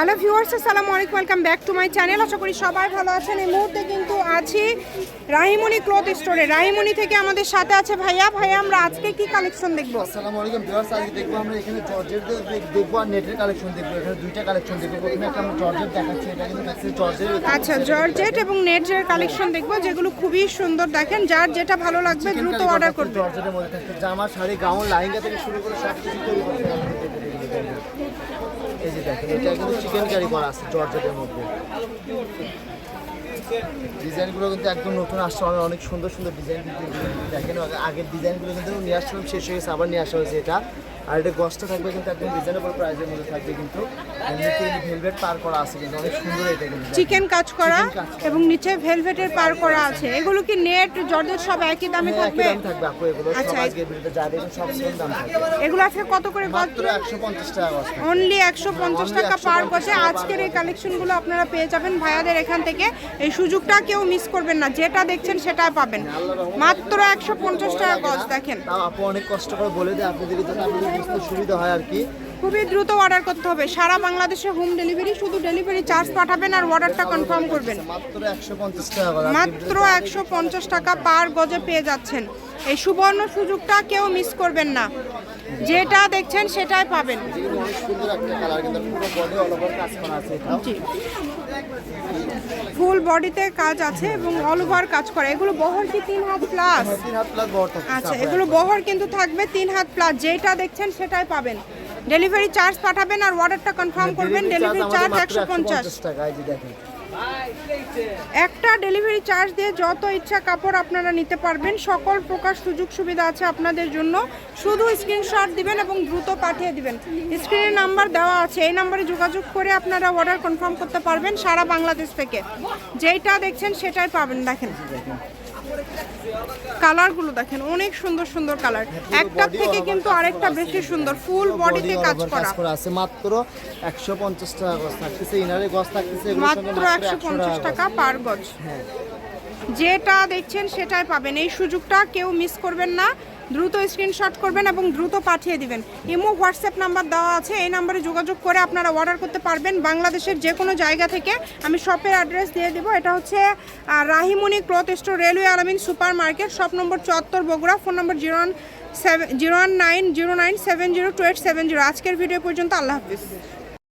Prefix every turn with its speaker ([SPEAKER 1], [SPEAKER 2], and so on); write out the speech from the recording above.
[SPEAKER 1] Hello viewers আসসালামু আলাইকুম welcome back to my channel. আশা করি সবাই ভালো আছেন। এই মুহূর্তে কিন্তু আছি রাহিমণি ক্লথ স্টোরে। রাহিমণি থেকে আমাদের সাথে আছে ভাইয়া। ভাইয়া আমরা আজকে কি কালেকশন দেখব?
[SPEAKER 2] আসসালামু আলাইকুম ভিউয়ার্স আজকে দেখব আমরা এখানে জর্জের দেখব আর নেটের কালেকশন দেখব। এখানে দুইটা কালেকশন দেখব। প্রথমে একটা আমরা জর্জের দেখাচ্ছি। এটা কিন্তু দেখছি জর্জের
[SPEAKER 1] আচ্ছা জর্জেট এবং নেটের কালেকশন দেখব যেগুলো খুবই সুন্দর দেখেন। যার যেটা ভালো লাগবে দ্রুত অর্ডার করবে।
[SPEAKER 2] জর্জেটের মধ্যে। থাকছে জামা শাড়ি গাউন লাইঙ্গা থেকে শুরু করে সব কিছু তৈরি করতে এই যে দেখেন এটা কিন্তু চিকেন কারি করা আছে, জর্জেটের মধ্যে। ডিজাইনগুলো কিন্তু একদম নতুন আসছে, অনেক অনেক সুন্দর সুন্দর ডিজাইন দেখেন। আগে- আগের ডিজাইনগুলো কিন্তু নিয়ে আসছিলাম, শেষ হয়ে গেছে, আবার নিয়ে আসা হয়েছে এটা। আর এটা গছটা থাকবে কিন্তু একদম রিজনেবল প্রাইসের মধ্যে থাকবে কিন্তু ভেলভেট পার করা আছে কিন্তু অনেক সুন্দর এটা কিন্তু
[SPEAKER 1] চিকেন কাজ করা। এবং নিচে ভেলভেটের পার করা আছে। এগুলো কি নেট জর্জেট সব একই দামে
[SPEAKER 2] হ্যাঁ, একই
[SPEAKER 1] থাকবে?
[SPEAKER 2] দাম থাকবে আপু এগুলো সব
[SPEAKER 1] আচ্ছা।
[SPEAKER 2] আজকে ভিডিওতে যা দেখবেন সব সেম দাম থাকবে।
[SPEAKER 1] এগুলো আজকে কত করে গজ
[SPEAKER 2] মাত্র একশো পঞ্চাশ টাকা গছ থাকবে।
[SPEAKER 1] অনলি একশো পঞ্চাশ
[SPEAKER 2] Only
[SPEAKER 1] টাকা
[SPEAKER 2] 150
[SPEAKER 1] পার গজে আজকের এই কালেকশনগুলো আপনারা পেয়ে যাবেন ভাইয়াদের এখান থেকে। এই সুযোগটা কেউ মিস করবেন না। যেটা দেখছেন সেটাই পাবেন। মাত্র একশো পঞ্চাশ টাকা গজ দেখেন।
[SPEAKER 2] তাও আপু অনেক কষ্ট করে বলে দেয় আপনাদের বুঝতে সুবিধা হয় আর কি।
[SPEAKER 1] খুবই দ্রুত অর্ডার করতে হবে। সারা বাংলাদেশে হোম ডেলিভারি শুধু ডেলিভারি চার্জ পাঠাবেন আর অর্ডারটা কনফার্ম করবেন।
[SPEAKER 2] মাত্র একশো পঞ্চাশ টাকা
[SPEAKER 1] মাত্র একশো পঞ্চাশ টাকা পার গজে পেয়ে যাচ্ছেন। এই সুবর্ণ সুযোগটা কেউ মিস করবেন না। যেটা দেখছেন সেটাই পাবেন।
[SPEAKER 2] সুন্দর একটা কালার কিন্তু পুরো বডি অল ওভার কাজ করা আছে
[SPEAKER 1] ফুল বডিতে কাজ আছে এবং অল ওভার কাজ করে। এগুলো বহর কি তিন হাত প্লাস
[SPEAKER 2] হ্যাঁ, তিন হাত প্লাস বহর থাকবে
[SPEAKER 1] আচ্ছা এগুলো বহর কিন্তু থাকবে তিন হাত প্লাস যেটা দেখছেন সেটাই পাবেন। ডেলিভারি চার্জ পাঠাবেন আর অর্ডারটা কনফার্ম করবেন ডেলিভারি চার্জ একশো পঞ্চাশ।
[SPEAKER 2] টাকা দেখেন।
[SPEAKER 1] একটা ডেলিভারি চার্জ দিয়ে যত ইচ্ছা কাপড় আপনারা নিতে পারবেন, সকল প্রকার সুযোগ সুবিধা আছে আপনাদের জন্য। শুধু স্ক্রিনশট দিবেন এবং দ্রুত পাঠিয়ে দিবেন। স্ক্রিনে নাম্বার দেওয়া আছে, এই নাম্বারে যোগাযোগ করে আপনারা অর্ডার কনফার্ম করতে পারবেন সারা বাংলাদেশ থেকে। যেইটা দেখছেন সেটাই পাবেন, দেখেন। কালারগুলো দেখেন অনেক সুন্দর সুন্দর কালার। একটা থেকে কিন্তু আরেকটা বেশি সুন্দর ফুল বডিতে কাজ করা।
[SPEAKER 2] আছে। মাত্র একশো পঞ্চাশ টাকা গজ থাকতেছে ইনারে গজ থাকতেছে
[SPEAKER 1] মাত্র একশো পঞ্চাশ টাকা পার গজ।
[SPEAKER 2] হ্যাঁ।
[SPEAKER 1] যেটা দেখছেন সেটাই পাবেন। এই সুযোগটা কেউ মিস করবেন না। দ্রুত স্ক্রিনশট করবেন এবং দ্রুত পাঠিয়ে দিবেন। ইমো হোয়াটসঅ্যাপ নাম্বার দেওয়া আছে এই নাম্বারে যোগাযোগ করে আপনারা অর্ডার করতে পারবেন বাংলাদেশের যে কোনো জায়গা থেকে। আমি শপের অ্যাড্রেস দিয়ে দিব। এটা হচ্ছে আহ, Rahimoni cloth store railway Alamin super market shop number চুয়াত্তর Bogura phone number zero one seven zero one nine zero nine seven zero two eight seven zero আজকের ভিডিও পর্যন্ত আল্লাহ হাফিজ।